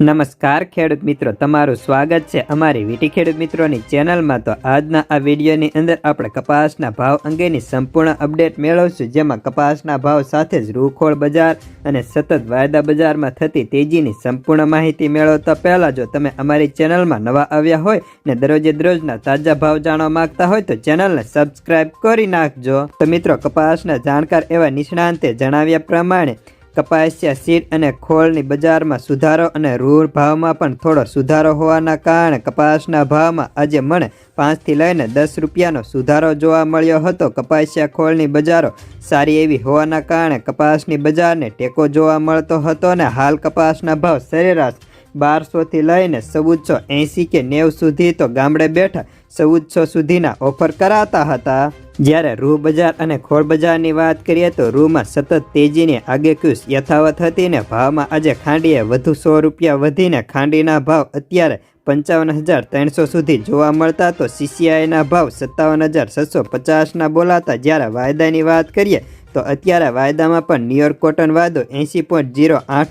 નમસ્કાર ખેડૂત મિત્રો, તમારું સ્વાગત છે અમારી વીટી ખેડૂત મિત્રોની ચેનલમાં. તો આજના આ વિડીયોની અંદર આપણે કપાસના ભાવ અંગેની સંપૂર્ણ અપડેટ મેળવશું, જેમાં કપાસના ભાવ સાથે જ રૂખોળ બજાર અને સતત વાયદા બજારમાં થતી તેજીની સંપૂર્ણ માહિતી મેળવતા પહેલાં જો તમે અમારી ચેનલમાં નવા આવ્યા હોય ને દરરોજે દરરોજના તાજા ભાવ જાણવા માંગતા હોય તો ચેનલને સબસ્ક્રાઇબ કરી નાખજો. તો મિત્રો, કપાસના જાણકાર એવા નિષ્ણાંતે જણાવ્યા પ્રમાણે કપાસિયા, સીડ અને ખોળની બજારમાં સુધારો અને રૂ ભાવમાં પણ થોડો સુધારો હોવાના કારણે કપાસના ભાવમાં આજે મને પાંચથી લઈને દસ રૂપિયાનો સુધારો જોવા મળ્યો હતો. કપાસિયા, ખોળની બજારો સારી એવી હોવાના કારણે કપાસની બજારને ટેકો જોવા મળતો હતો અને હાલ કપાસના ભાવ સરેરાશ બારસોથી લઈને ચૌદસો એંસી કે નેવ સુધી તો ગામડે બેઠા ચૌદસો સુધીના ઓફર કરાતા હતા. જ્યારે રૂ બજાર અને ખોળ બજારની વાત કરીએ તો રૂમાં સતત તેજીની આગેકૂસ યથાવત હતી ને ભાવમાં આજે ખાંડીએ વધુ સો રૂપિયા વધીને ખાંડીના ભાવ અત્યારે પંચાવન હજાર ત્રણસો સુધી જોવા મળતા તો સીસીઆઈના ભાવ સત્તાવન હજાર છસો પચાસના બોલાતા. જ્યારે વાયદાની વાત કરીએ તો અત્યારે વાયદામાં પણ ન્યુયોર્ક કોટન વાયદો એંસી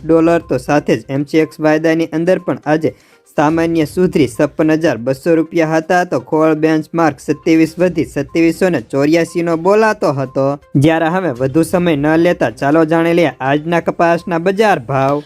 ડોલર તો સાથે જ એમસીએક્સ વાયદાની અંદર પણ આજે સામાન્ય સુધરી છપ્પન હજાર બસો રૂપિયા હતા તો ખોળ બેન્ચમાર્ક સત્યાવીસ વધી સત્યાવીસો ને ચોર્યાસીનો બોલાતો હતો. જ્યારે હવે વધુ સમય ન લેતા ચાલો જાણી લઈએ આજના કપાસના બજાર ભાવ.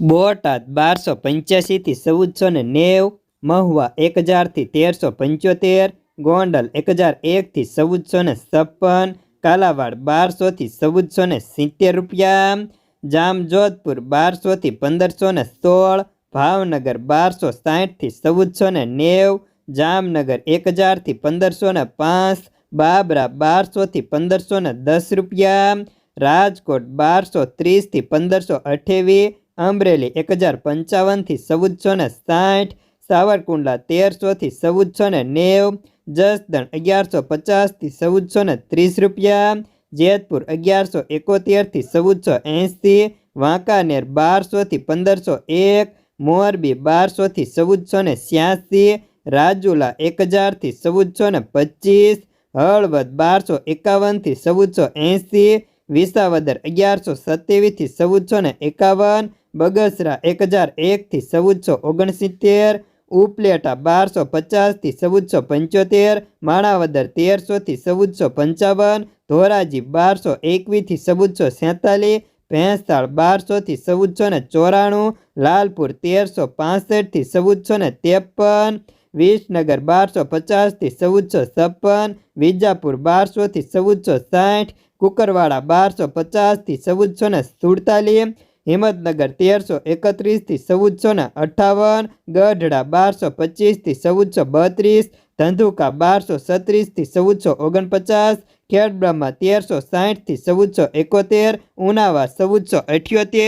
બોટાદ બારસો પંચ્યાસીથી ચૌદસો ને નેવ, મહુવા એક હજારથી તેરસો પંચોતેર, ગોંડલ એક હજાર એકથી ચૌદસો ને છપ્પન, કાલાવાડ બારસોથી ચૌદસો ને સિત્તેર રૂપિયા, જામજોધપુર બારસોથી પંદરસો ને સોળ ભાવનગર બારસો સાહીઠથી ચૌદસો ને નેવ, જામનગર એક હજારથી પંદરસો ને પાંચ, બાબરા બારસોથી પંદરસો ને દસ રૂપિયા, રાજકોટ બારસો ત્રીસથી પંદરસો અઠ્યાવીસ, અમરેલી એક હજાર પંચાવનથી ચૌદસો ને સાઠ સાવરકુંડલા તેરસોથી ચૌદસો ને નેવ, જસદણ અગિયારસો પચાસથી ચૌદસો ને ત્રીસ રૂપિયા, જેતપુર અગિયારસો એકોતેરથી ચૌદસો એંસી વાંકાનેર બારસોથી પંદરસો એક મોરબી બારસોથી ચૌદસો ને છ્યાસી, રાજુલા એક હજારથી ચૌદસો ને પચીસ, હળવદ બારસો એકાવનથી ચૌદસો એંસી વિસાવદર અગિયારસો સત્યાવીસથી ચૌદસો ને એકાવન, બગસરા એક હજાર એકથી ચૌદસો ઓગણસિત્તેર, ઉપલેટા બારસો પચાસથી ચૌદસો પંચોતેર, માણાવદર તેરસોથી ચૌદસો પંચાવન, ધોરાજી બારસો એકવીસથી ચૌદસો સેતાલીસ ભેંસતાળ બારસોથી ચૌદસો ને ચોરાણું, લાલપુર તેરસો પાસઠથી ચૌદસો ને ત્રેપન, વિસનગર બારસો પચાસથી ચૌદસો છપ્પન, વિજાપુર બારસોથી ચૌદસો સાઠ, કુકરવાડા બારસો પચાસથી ચૌદસો ને સુડતાલીસ, હિંમતનગર તેરસો એકત્રીસથી ચૌદસો ને અઠ્ઠાવન ગઢડા બારસો પચીસથી ચૌદસો બત્રીસ ધંધુકા બારસો છત્રીસથી ચૌદસો ઓગણપચાસ ખેડબ્રહ્મા તેરસો સાહીઠથી ચૌદસો એકોતેર ઉનાવા ચૌદસો અઠ્યોતેર